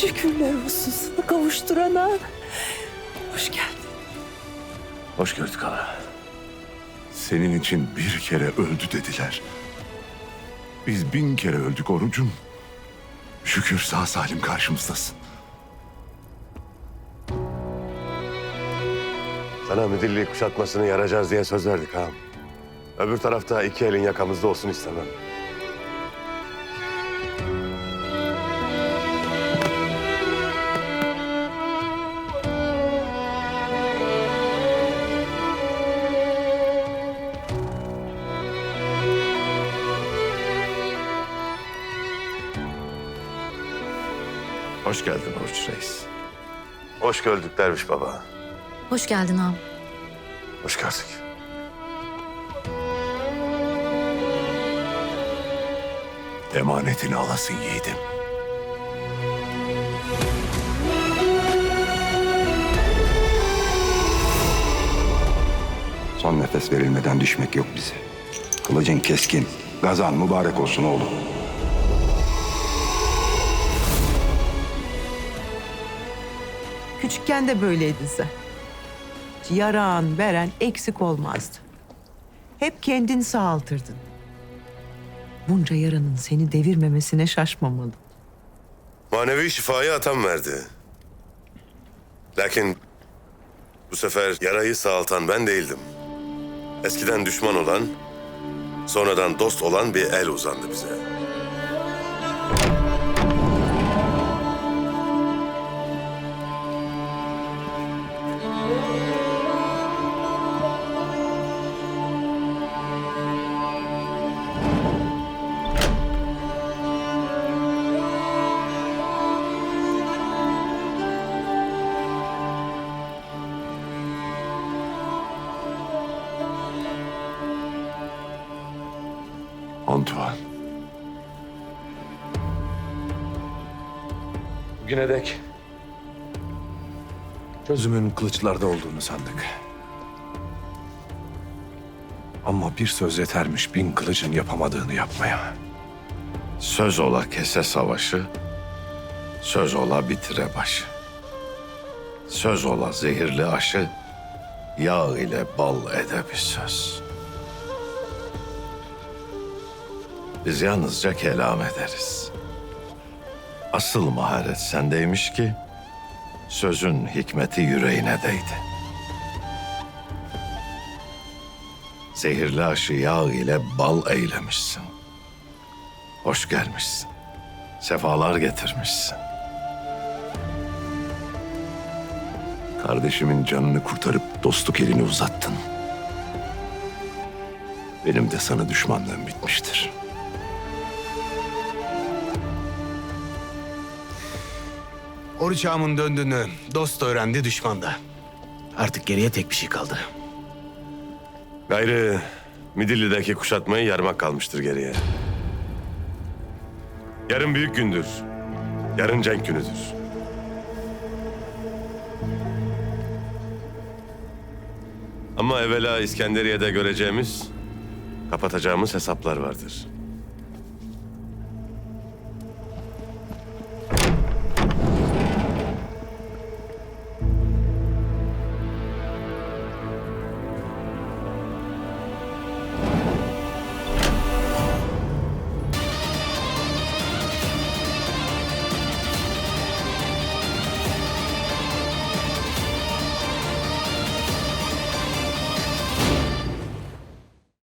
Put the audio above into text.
Şükürler olsun sana kavuşturana. Hoş geldin. Hoş gördük ana. Senin için bir kere öldü dediler. Biz bin kere öldük orucum. Şükür sağ salim karşımızdasın. Sana müdürlüğü kuşatmasını yaracağız diye söz verdik ağam. Öbür tarafta iki elin yakamızda olsun istemem. Hoş geldin Oruç Reis. Hoş gördük derviş baba. Hoş geldin ağam. Hoş gördük. Emanetini alasın yiğidim. Son nefes verilmeden düşmek yok bize. Kılıcın keskin. Gazan mübarek olsun oğlum. Küçükken de böyleydin sen. Yaran, veren eksik olmazdı. Hep kendini sağaltırdın. Bunca yaranın seni devirmemesine şaşmamalı. Manevi şifayı atam verdi. Lakin bu sefer yarayı sağaltan ben değildim. Eskiden düşman olan, sonradan dost olan bir el uzandı bize. Antoine. Bugüne dek çözümün kılıçlarda olduğunu sandık. Ama bir söz yetermiş bin kılıcın yapamadığını yapmaya. Söz ola kese savaşı, söz ola bitire başı. Söz ola zehirli aşı, yağ ile bal ede bir söz. Biz yalnızca kelam ederiz. Asıl maharet sendeymiş ki, sözün hikmeti yüreğine değdi. Zehirli aşı yağ ile bal eylemişsin. Hoş gelmişsin. Sefalar getirmişsin. Kardeşimin canını kurtarıp dostluk elini uzattın. Benim de sana düşmanlığım bitmiştir. Oruç ağamın döndüğünü dost öğrendi, düşman da. Artık geriye tek bir şey kaldı. Gayrı Midilli'deki kuşatmayı yarmak kalmıştır geriye. Yarın büyük gündür. Yarın cenk günüdür. Ama evvela İskenderiye'de göreceğimiz, kapatacağımız hesaplar vardır.